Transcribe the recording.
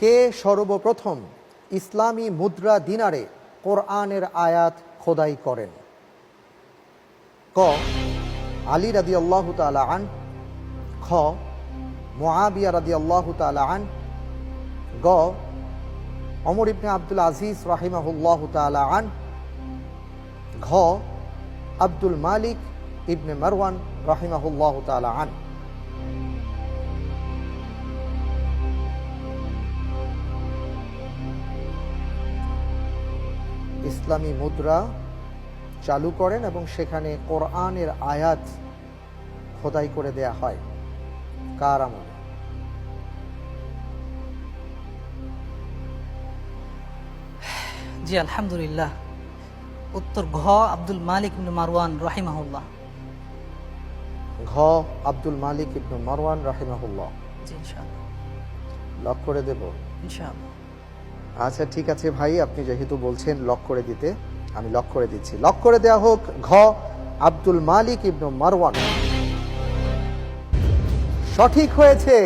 কে সর্বপ্রথম ইসলামী মুদ্রা দিনারে কোরআনের আয়াত খোদাই করেন? ক, আলী রাদি আল্লাহ তালা আন, খ মোয়াবিয়া রাদি আল্লাহ তালা আন, গ, অমর ইবনে আব্দুল আজিজ রাহিমাহুল্লাহ তালা আন, ঘ, আব্দুল মালিক ইবনে মারওয়ান রাহিমাহুল্লাহ তালা আন। ইসলামী মুদ্রা চালু করেন এবং সেখানে কোরআনের আয়াত খোদাই করে দেয়া হয়। কার আমলে? জি আলহামদুলিল্লাহ। উত্তর ঘ আব্দুল মালিক ইবনে মারওয়ান রাহিমাহুল্লাহ। ঘ আব্দুল মালিক ইবনু মারওয়ান রাহিমাহুল্লাহ। জি ইনশাআল্লাহ। লক করে দেব। ইনশাআল্লাহ। আচ্ছা ঠিক আছে ভাই, আপনি যেহেতু বলছেন লক করে দিতে, আমি লক করে দিচ্ছি। লক করে দেয়া হোক, ঘ, আব্দুল মালিক ইবনু মারওয়ান। সঠিক হয়েছে।